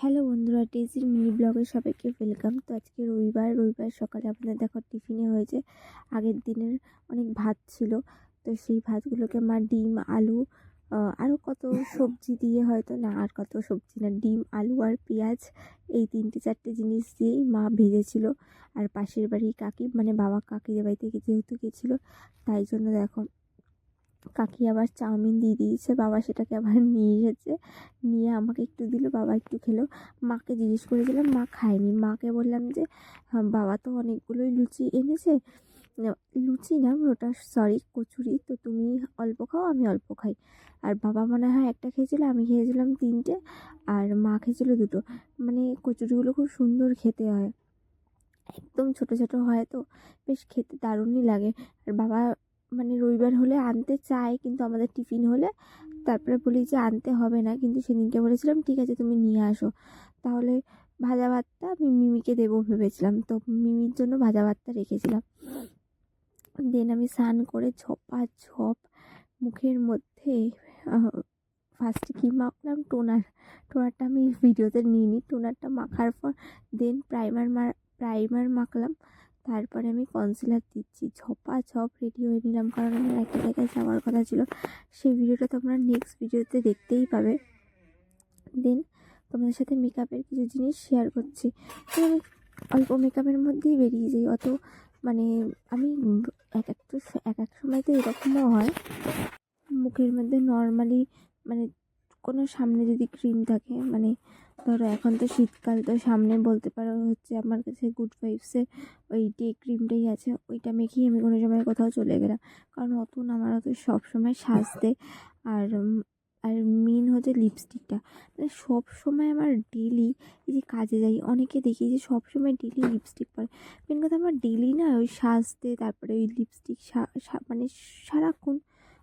Hello বন্ধুরা, টেজির mini ব্লগে সবাইকে ওয়েলকাম তো আজকে রবিবার রবিবার সকালে আপনাদের দেখো টিফিনে হয়েছে, আগের দিনের অনেক ভাত ছিল। তো সেই ভাতগুলোকে মা ডিম, আলু আরও কত সবজি দিয়ে হয়তো, না আর কত সবজি না, ডিম, আলু আর পেঁয়াজ, এই তিনটে চারটে জিনিস দিয়েই মা ভেজেছিল। আর পাশের বাড়ি কাকি মানে বাবা কাকিদের বাড়ি থেকে যেহেতু গেছিল, তাই জন্য দেখো কাকি আবার চাউমিন দিয়ে দিয়েছে বাবা সেটাকে আবার নিয়ে এসেছে। নিয়ে আমাকে একটু দিল বাবা একটু খেলো। মাকে জিজ্ঞেস করেছিলাম মা খায়নি? মাকে বললাম যে "হ্যাঁ, বাবা তো অনেকগুলোই লুচি এনেছে। লুচি না ওটা সরি কচুরি। তো তুমি অল্প খাও আমি অল্প খাই। আর বাবা মনে হয় একটা খেয়েছিল আমি খেয়েছিলাম তিনটে আর মা খেয়েছিল দুটো। মানে কচুরিগুলো খুব সুন্দর খেতে হয়। একদম ছোট ছোট হয় তো বেশ খেতে দারুণই লাগে। আর বাবা মানে রবিবার হলে আনতে চায়, কিন্তু আমাদের টিফিন হলে তারপরে বলি যে আনতে হবে না। কিন্তু সেদিনকে বলেছিলাম, ঠিক আছে, তুমি নিয়ে আসো। তাহলে ভাজা ভাতটা আমি মিমিকে দেবো ভেবেছিলাম। তো মিমির জন্য ভাজা ভাতটা রেখেছিলাম। দেন আমি স্নান করে ঝপা ঝপ মুখের মধ্যে ফার্স্টে কী মাখলাম? টোনার। টোনারটা আমি ভিডিওতে নিইনি। টোনারটা মাখার পর দেন প্রাইমার মার প্রাইমার মাখলাম। তারপরে আমি কনসিলার দিচ্ছি। ঝপা ঝপ রেডি হয়ে নিলাম কারণ আমার একটা জায়গায় যাওয়ার কথা ছিল। সেই ভিডিওটা তোমরা নেক্সট ভিডিওতে দেখতেই পাবে। দেন তোমাদের সাথে মেকআপের কিছু জিনিস শেয়ার করছি। তো আমি অল্প মেকআপের মধ্যেই বেরিয়ে যাই। অত মানে আমি এক একটা এক এক সময় তো এরকমও হয়। মুখের মধ্যে নর্মালি মানে কোনো সামনে যদি ক্রিম থাকে মানে ধরো এখন তো শীতকাল, তো সামনে বলতে পারো হচ্ছে আমার কাছে গুড ভাইবসের ওই ডে ক্রিমটাই আছে। ওইটা মেখেই আমি কোনো সময় কোথাও চলে গেলাম। কারণ অতুন আমার অত সব সময় সাজতে আর আর মেন হচ্ছে লিপস্টিকটা মানে সব সময় আমার ডেলি এই যে কাজে যাই, অনেকে দেখি যে সব সময় ডেলি লিপস্টিক পরে। মেন কথা আমার ডেলি না ওই সাজতে, তারপরে ওই লিপস্টিক মানে সারাক্ষণ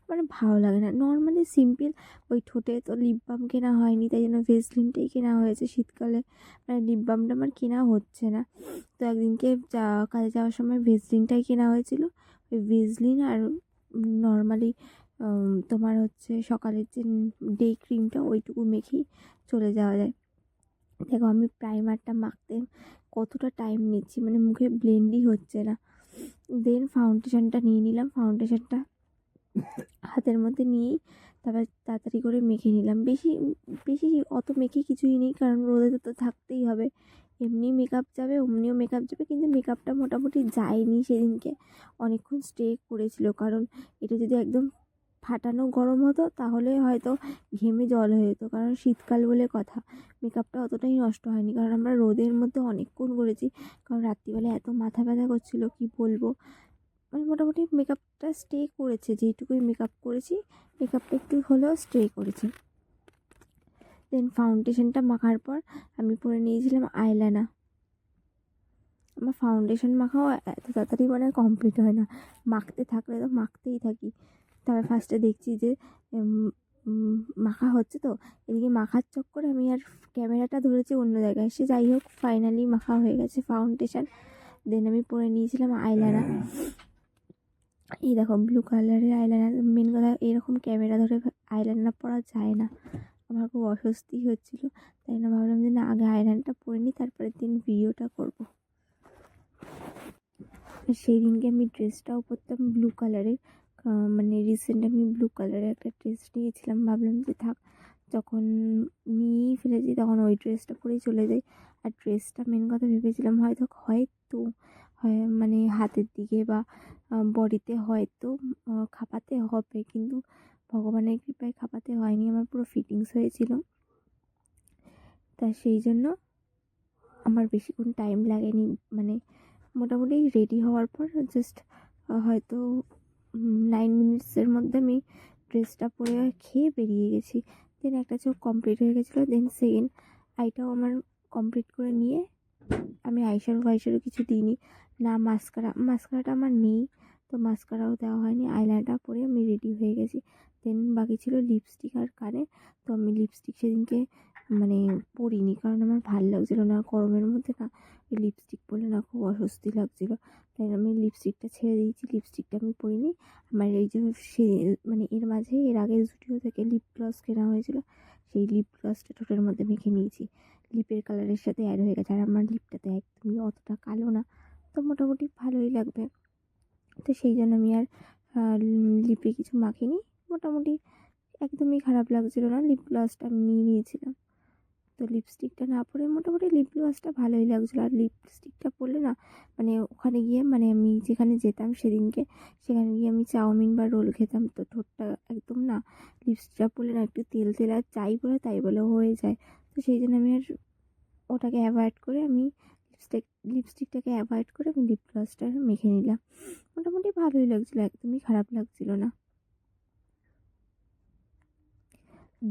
মানে ভালো লাগে না। নর্মালি সিম্পল ওই ঠোঁটে তো লিপ বাম কেনা হয়নি, তাই জন্য ভেসলিনটাই কেনা হয়েছে। শীতকালে মানে লিপ বামটা আমার কেনা হচ্ছে না। তো একদিনকে যা, কাজে যাওয়ার সময় ভেসলিনটাই কেনা হয়েছিল। ওই ভেসলিন আর নর্মালি তোমার হচ্ছে সকালের যে ডে ক্রিমটা ওইটুকু মেখেই চলে যাওয়া যায়। দেখো আমি প্রাইমারটা মাখতে কতটা টাইম নিচ্ছি মানে মুখে ব্লেন্ডই হচ্ছে না। দেন ফাউন্ডেশনটা নিয়ে নিলাম। ফাউন্ডেশনটা হাতের মধ্যে নিয়েই তারপর তাড়াতাড়ি করে মেখে নিলাম। বেশি বেশি অত মেখে কিছুই নেই, কারণ রোদে তো থাকতেই হবে। এমনি মেকআপ যাবে, অমনিও মেকআপ যাবে, কিন্তু মেকআপটা মোটামুটি যায়নি সেদিনকে। অনেকক্ষণ স্টে করেছিল, কারণ এটা যদি একদম ফাটানো গরম হতো, তাহলে হয়তো ঘেমে জল হয়ে যেত, কারণ শীতকাল বলে কথা। মেকআপটা অতটাই নষ্ট হয়নি, কারণ আমরা রোদের মধ্যে অনেকক্ষণ করেছি, কারণ রাত্রিবেলা এত মাথা ব্যথা করছিল, কি বলব? মানে মোটামুটি মেকআপটা স্টে করেছে, যেইটুকুই মেকআপ করেছি মেকআপটা একটু হলেও স্টে করেছে। দেন ফাউন্ডেশনটা মাখার পর আমি পরে নিয়েছিলাম আইলানা আমার ফাউন্ডেশন মাখাও এত তাড়াতাড়ি মানে কমপ্লিট হয় না। মাখতে থাকলে তো মাখতেই থাকি। তবে ফার্স্টে দেখছি যে মাখা হচ্ছে তো, এদিকে মাখার চক্করে আমি আর ক্যামেরাটা ধরেছি অন্য জায়গায়। সে যাই হোক ফাইনালি মাখা হয়ে গেছে ফাউন্ডেশন দেন আমি পরে নিয়েছিলাম আইলানা এই দেখো ব্লু কালারের আইলাইনার মেন কথা এরকম ক্যামেরা ধরে আইলাইনার পরা যায় না। আমার খুব অস্বস্তি হচ্ছিল, তাই না ভাবলাম যে না, আগে আইলাইনারটা পরে নিই, তারপরের দিন ভিডিওটা করব। সেই দিনকে আমি ড্রেসটাও পরতাম ব্লু কালারের মানে রিসেন্ট আমি ব্লু কালারের একটা ড্রেস নিয়েছিলাম, ভাবলাম যে থাক, যখন নিয়েই ফেলেছি, তখন ওই ড্রেসটা পরেই চলে যাই। আর ড্রেসটা মেন কথা ভেবেছিলাম, হয়তো হয় মানে হাতের দিকে বা বডিতে হয়তো খাপাতে হবে। কিন্তু ভগবানের কৃপায় খাপাতে হয়নি, আমার পুরো ফিটিংস হয়েছিল। তা সেই জন্য আমার বেশিক্ষণ টাইম লাগেনি মানে মোটামুটি রেডি হওয়ার পর জাস্ট হয়তো নাইন মিনিটসের মধ্যে আমি ড্রেসটা পরে খেয়ে বেরিয়ে গেছি। দেন একটা চোখ কমপ্লিট হয়ে গেছিল দেন সেকেন্ড আইটাও আমার কমপ্লিট করে নিয়ে আমি আইশ্যাডো ফাইশ্যাডো কিছু দিইনি। না, মাস্কারা, মাস্কারাটা আমার নেই, তো মাস্কারাও দেওয়া হয়নি। আইলাইনারটা পরে আমি রেডি হয়ে গেছি। দেন বাকি ছিল লিপস্টিক আর কানে, তো আমি লিপস্টিক সেদিনকে মানে পরিনি, কারণ আমার ভালো লাগছিল না, গরমের মধ্যে না লিপস্টিক পরলে না খুব অস্বস্তি লাগছিল। তাই আমি লিপস্টিকটা ছেড়ে দিয়েছি লিপস্টিকটা আমি পরিনি। আমার এই যে সে মানে এর মাঝে, এর আগে জুডিও থেকে লিপ গ্লস কেনা হয়েছিল, সেই লিপ গ্লসটা ঠোঁটের মধ্যে মেখে নিয়েছি। লিপের কালারের সাথে অ্যাড হয়ে গেছে। আর আমার লিপটা তো একদমই অতটা কালো না, তো মোটামুটি ভালোই লাগবে। তো সেই জন্য আমি আর লিপে কিছু মাখিনি। মোটামুটি একদমই খারাপ লাগছিল না লিপ গ্লসটা আমি নিয়ে নিয়েছিলাম। তো লিপস্টিকটা না পরে মোটামুটি লিপ গ্লসটা ভালোই লাগছিল। আর লিপস্টিকটা পরলে না মানে ওখানে গিয়ে মানে আমি যেখানে যেতাম সেদিনকে, সেখানে গিয়ে আমি চাউমিন বা রোল খেতাম। তো ঠোঁটটা একদম না লিপস্টিকটা পরলে না একটু তেল তেল আর চাই বলে তাই বলে হয়ে যায়। তো সেই জন্য আমি আর ওটাকে অ্যাভয়েড করে আমি লিপস্টিক লিপস্টিকটাকে অ্যাভয়েড করে আমি লিপ গ্লসটা মেখে নিলাম। মোটামুটি ভালোই লাগছিল, একদমই খারাপ লাগছিল না।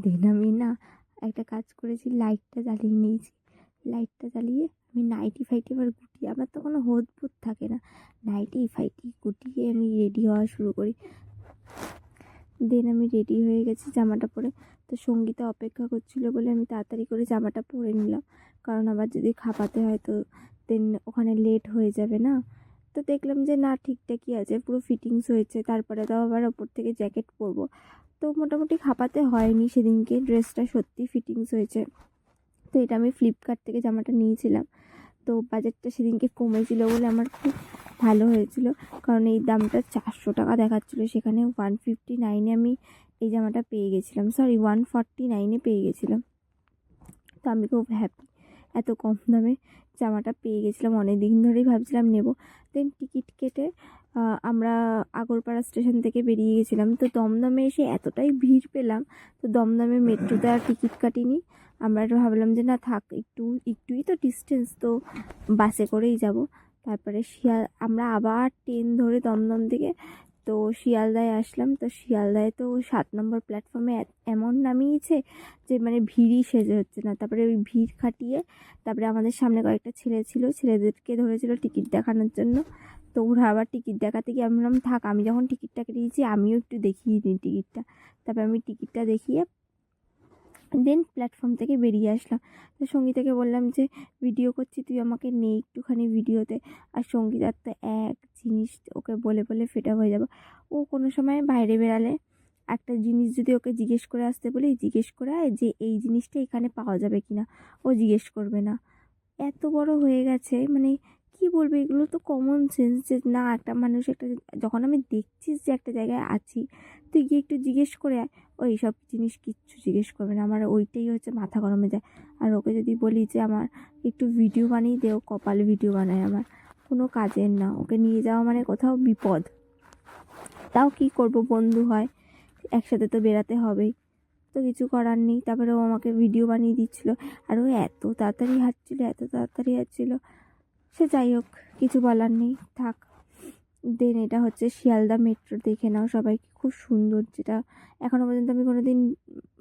দেন আমি না একটা কাজ করেছি লাইটটা জ্বালিয়ে নিয়েছি। লাইটটা জ্বালিয়ে আমি নাইটি ফাইটি আবার গুটিয়ে, আমার তো কোনো ভূত থাকে না। নাইটি ফাইটি গুটিয়ে আমি রেডি হওয়া শুরু করি। দেন আমি রেডি হয়ে গেছি জামাটা পরে। তো সঙ্গীতা অপেক্ষা করছিল বলে আমি তাড়াতাড়ি করে জামাটা পরে নিলাম। কারণ আবার যদি খাপাতে হয় তো দেন ওখানে লেট হয়ে যাবে না। তো দেখলাম যে না, ঠিকঠাকই আছে, পুরো ফিটিংস হয়েছে। তারপরে তো আবার ওপর থেকে জ্যাকেট পরবো। তো মোটামুটি খাপাতে হয়নি সেদিনকে ড্রেসটা সত্যি ফিটিংস হয়েছে। তো এটা আমি ফ্লিপকার্ট থেকে জামাটা নিয়েছিলাম। তো বাজারটা সেদিনকে কমেছিল বলে আমার খুব ভালো হয়েছিল। কারণ এই দামটা চারশো টাকা দেখাচ্ছিলো, সেখানে ওয়ান ফিফটি নাইনে আমি এই জামাটা পেয়ে গেছিলাম। সরি ওয়ান ফর্টি নাইনে পেয়ে গেছিলাম। তো আমি খুব হ্যাপি এত কম দামে জামাটা পেয়ে গেছিলাম। অনেক দিন ধরেই ভাবছিলাম নেব। দেন টিকিট কেটে আমরা আগরপাড়া স্টেশন থেকে বেরিয়ে গেছিলাম। তো দমদমে এসে এতটাই ভিড় পেলাম, তো দমদমে মেট্রোতে আর টিকিট কাটিনি। আমরা ভাবলাম যে, না, থাক, একটু, একটুই তো ডিস্টেন্স তো বাসে করেই যাব। তারপরে শিয়াল, আমরা আবার ট্রেন ধরে দমদম থেকে তো শিয়ালদায় আসলাম। তো শিয়ালদায় তো সাত নম্বর প্ল্যাটফর্মে এমন নামিয়েছে যে মানে ভিড়ই সেজে হচ্ছে না। তারপরে ওই ভিড় খাটিয়ে, তারপরে আমাদের সামনে কয়েকটা ছেলে ছিল, ছেলেদেরকে ধরেছিল টিকিট দেখানোর জন্য। তো ওরা আবার টিকিট দেখাতে গিয়ে আমি বললাম থাক, আমি যখন টিকিটটা কেটেছি আমিও একটু দেখিয়ে নিই টিকিটটা। তারপরে আমি টিকিটটা দেখিয়ে দেন প্ল্যাটফর্ম থেকে বেরিয়ে আসলাম। তো সঙ্গীতাকে বললাম যে, ভিডিও করছি, তুই আমাকে নে একটুখানি ভিডিওতে। আর সঙ্গীতার তো এক জিনিস ওকে বলে বলে ফেটা হয়ে যাবে। ও কোনো সময় বাইরে বেরালে একটা জিনিস যদি ওকে জিজ্ঞেস করে আসতে বলি, জিজ্ঞেস করে যে, এই জিনিসটা এখানে পাওয়া যাবে কি না ও জিজ্ঞেস করবে না। এত বড় হয়ে গেছে মানে কি বলব? এগুলো তো কমন সেন্স যে, না, একটা মানুষ একটা যখন আমি দেখছিস যে একটা জায়গায় আছি, তুই গিয়ে একটু জিজ্ঞেস করে ওই সব জিনিস কিচ্ছু জিজ্ঞেস করবে না। আমার ওইটাই হচ্ছে মাথা গরমে যায়। আর ওকে যদি বলি যে, আমার একটু ভিডিও বানিয়ে দেও কপাল ভিডিও বানায় আমার। কোনো কাজের না। ওকে নিয়ে যাওয়া মানে কোথাও বিপদ। তাও কি করব বন্ধু হয়? একসাথে তো বেরাতে হবেই। তো কিছু করার নেই। তারপরে ও আমাকে ভিডিও বানিয়ে দিচ্ছিল। আর ও এত তাড়াতাড়ি হাঁটছিলো, এত তাড়াতাড়ি হাঁটছিলো। সে যাই হোক, কিছু বলার নেই। থাক, দেন এটা হচ্ছে শিয়ালদা মেট্রো, দেখে নাও সবাই খুব সুন্দর যেটা। এখনও পর্যন্ত আমি কোনো দিন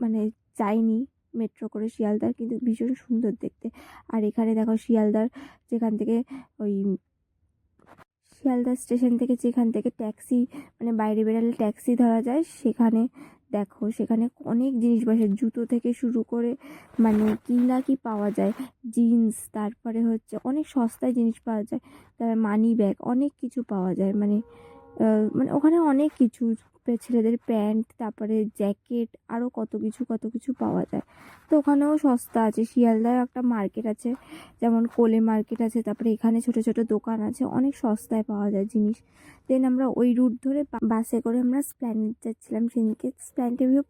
মানে যাইনি মেট্রো করে শিয়ালদার, কিন্তু ভীষণ সুন্দর দেখতে। আর এখানে দেখো শিয়ালদার যেখান থেকে, ওই শিয়ালদা স্টেশন থেকে যেখান থেকে ট্যাক্সি মানে বাইরে বেরালে ট্যাক্সি ধরা যায়, সেখানে দেখো, সেখানে অনেক জিনিস বসে জুতো থেকে শুরু করে মানে কিনা কি পাওয়া যায়, জিন্স, তারপরে হচ্ছে অনেক সস্তায় জিনিস পাওয়া যায়, তারপরে মানি ব্যাগ অনেক কিছু পাওয়া যায় মানে মানে ওখানে অনেক কিছু ছেলেদের প্যান্ট, তারপরে জ্যাকেট আরও কত কিছু কত কিছু পাওয়া যায়। তো ওখানেও সস্তা আছে। শিয়ালদায় একটা মার্কেট আছে, যেমন কোলে মার্কেট আছে, তারপরে এখানে ছোট ছোট দোকান আছে, অনেক সস্তায় পাওয়া যায় জিনিস। দেন আমরা ওই রুট ধরে বাসে করে আমরা স্প্ল্যানেট যাচ্ছিলাম সেদিনকে। স্প্ল্যানেটের ভিউ